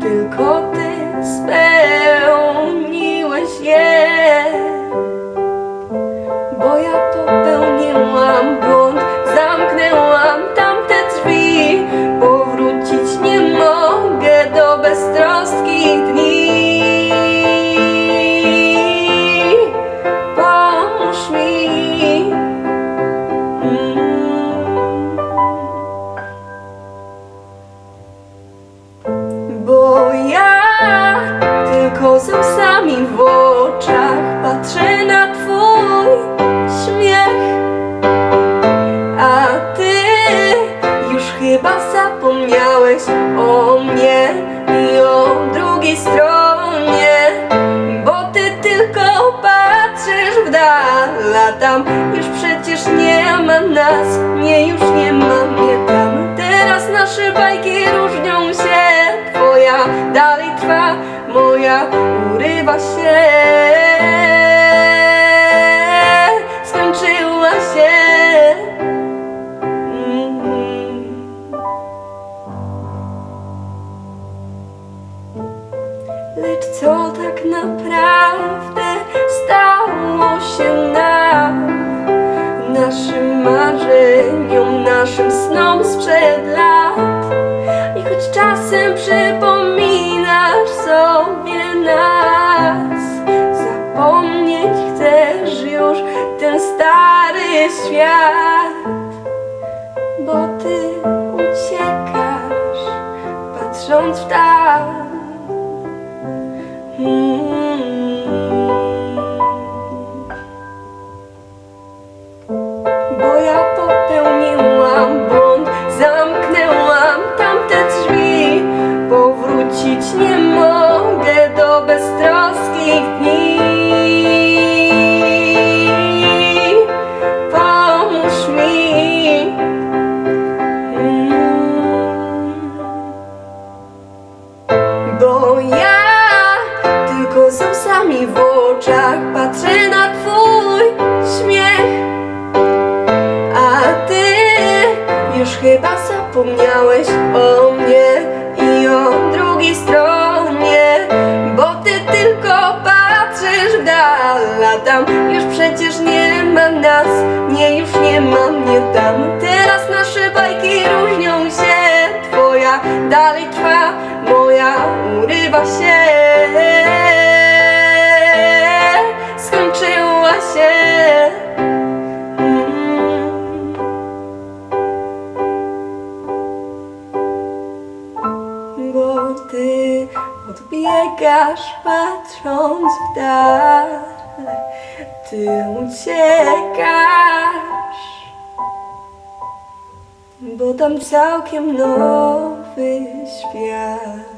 Tylko Ty spełniłeś je. Bo ja popełniłam błąd. Tylko z łzami w oczach patrzę na twój śmiech. A ty już chyba zapomniałeś o mnie i o drugiej stronie Bo ty tylko patrzysz w dal, a tam już przecież nie ma nas Nie, już nie się Skończyła się Mhm. Lecz co tak naprawdę stało się nam? Naszym marzeniom, naszym snom sprzed lat świat Bo ty uciekasz, patrząc w dal Ja. Tylko z łzami w oczach patrzę na twój śmiech. A ty już chyba zapomniałeś o mnie i o drugiej stronie Bo ty tylko patrzysz w dal, a tam już przecież nie ma nas Nie, już nie ma mnie tam. Teraz nasze bajki różnią się Twoja dalej trwa, moja urywa się. Skończyła się. Mm. Bo ty odbiegasz patrząc w dal. Ty uciekasz. Bo tam całkiem nowy świat